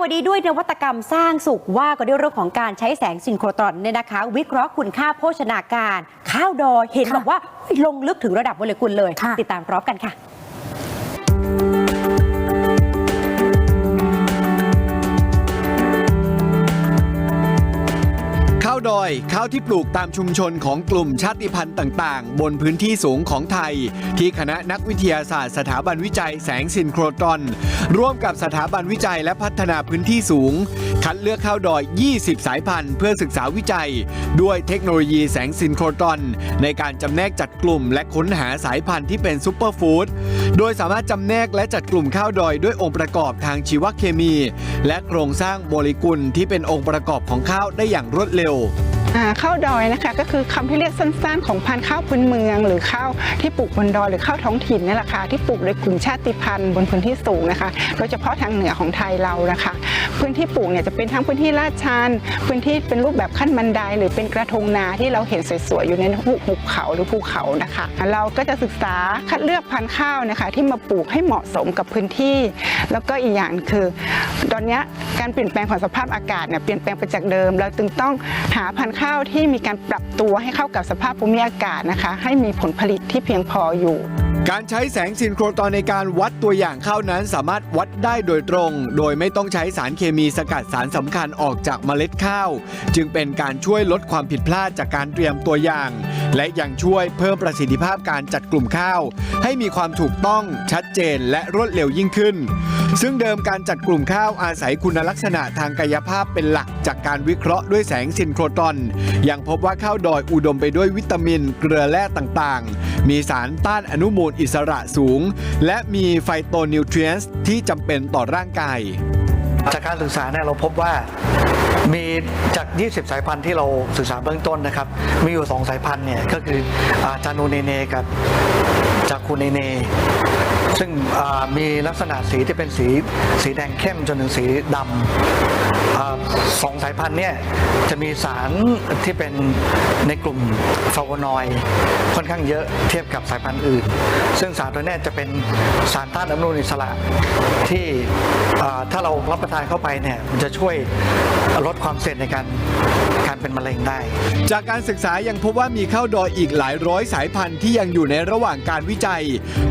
วันนี้ด้วยนวัตกรรมสร้างสุขว่าก็ด้วยเรื่องของการใช้แสงซินโครตรอนเนี่ยนะคะ วิเคราะห์คุณค่าโภชนาการ ข้าวดอยเห็นค่ะบอกว่าลงลึกถึงระดับโมเลกุลเลยค่ะติดตามพร้อมกันค่ะาวดอย ข้าวที่ปลูกตามชุมชนของกลุ่มชาติพันธุ์ต่างๆ บนพื้นที่สูงของไทย ที่คณะนักวิทยาศาสตร์สถาบันวิจัยแสงซินโครตรอน ร่วมกับสถาบันวิจัยและพัฒนาพื้นที่สูง คัดเลือกข้าวดอย 20 สายพันธุ์เพื่อศึกษาวิจัย ด้วยเทคโนโลยีแสงซินโครตรอน ในการจำแนกจัดกลุ่ม และค้นหาสายพันธุ์ที่เป็นซูเปอร์ฟู้ดโดยสามารถจำแนกและจัดกลุ่มข้าวดอยด้วยองค์ประกอบทางชีวเคมี และโครงสร้างโมเลกุลที่เป็นองค์ประกอบของข้าวได้อย่างรวดเร็ว ข้าวดอยนะคะก็คือคำที่เรียกสั้น ๆ ของพันธุ์ข้าวพื้นเมือง หรือข้าวที่ปลูกบนดอยหรือข้าวท้องถิ่นนี่แหละค่ะที่ปลูกโดยกลุ่มชาติพันธุ์บนพื้นที่สูงนะคะ โดยเฉพาะทางเหนือของไทยเรานะคะ พื้นที่ปลูกเนี่ยจะเป็นทั้งพื้นที่ลาดชันพื้นที่เป็นรูปแบบขั้นบันไดหรือเป็นกระทงนาที่เราเห็นสวยๆอยู่ในหุบเขาหรือภูเขานะคะ เราก็จะศึกษาคัดเลือกพันธุ์ข้าวนะคะ ที่มาปลูกให้เหมาะสมกับพื้นที่ แล้วก็อีกอย่างคือ ตอนนี้การเปลี่ยนแปลงของสภาพอากาศเนี่ยเปลี่ยนแปลงไปจากเดิม เราจึงต้องหาพันธุ์ข้าวาวที่มีการปรับตัวให้เข้ากับสภาพภูมิอากาศนะคะ ให้มีผลผลิตที่เพียงพออยู่ การใช้แสงซินโครตอนในการวัดตัวอย่างข้าวนั้นสามารถวัดได้โดยตรง โดยไม่ต้องใช้สารเคมีสกัดสารสำคัญออกจากเมล็ดข้าว จึงเป็นการช่วยลดความผิดพลาดจากการเตรียมตัวอย่าง และยังช่วยเพิ่มประสิทธิภาพการจัดกลุ่มข้าว ให้มีความถูกต้องชัดเจนและรวดเร็วยิ่งขึ้น ซึ่งเดิมการจัดกลุ่มข้าวอาศัยคุณลักษณะทางกายภาพเป็นหลักจากการวิเคราะห์ด้วยแสงซินโครตอน ยังพบว่าข้าวดอยอุดมไปด้วยวิตามิน เกลือแร่ต่างๆ มีสารต้านอนุมูลอิสระสูง และมีไฟโตนิวทรียนส์ที่จำเป็นต่อร่างกาย จากการศึกษาเนี่ยเราพบว่ามีจาก 20 สายพันธุ์ที่เราศึกษาเบื้องต้นนะครับ มีอยู่ 2 สายพันธุ์เนี่ยก็คืออาจานูเนเนกับจาคูเนเน ซึ่งมีลักษณะสีที่เป็นสีสีแดงเข้มจนถึงสีดำอสองสายพันธุ์เนี่ยจะมีสารที่เป็นในกลุ่มฟลาโวนอยค่อนข้างเยอะเทียบกับสายพันธุ์อื่น ซึ่งสารตัวนี้จะเป็นสารต้านอนุมูลอิสระที่ถ้าเรารับประทานเข้าไปเนี่ยมันจะช่วยลดความเสี่ยงในการ การเป็นมะเร็งได้ จากการศึกษายังพบว่ามีข้าวดอยอีกหลายร้อยสายพันธุ์ที่ยังอยู่ในระหว่างการวิจัย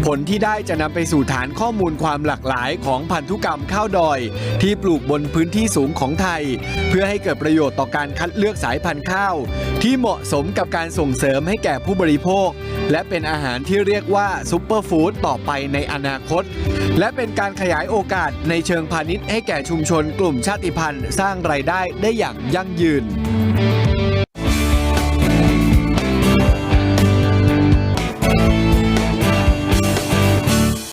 ผลที่ได้จะนำไปสู่ฐานข้อมูลความหลากหลายของพันธุกรรมข้าวดอย ที่ปลูกบนพื้นที่สูงของไทย เพื่อให้เกิดประโยชน์ต่อการคัดเลือกสายพันธุ์ข้าว ที่เหมาะสมกับการส่งเสริมให้แก่ผู้บริโภค และเป็นอาหารที่เรียกว่าซุปเปอร์ฟู้ดต่อไปในอนาคต และเป็นการขยายโอกาสในเชิงพาณิชย์ให้แก่ชุมชนกลุ่มชาติพันธุ์ สร้างรายได้ได้อย่างยั่งยืน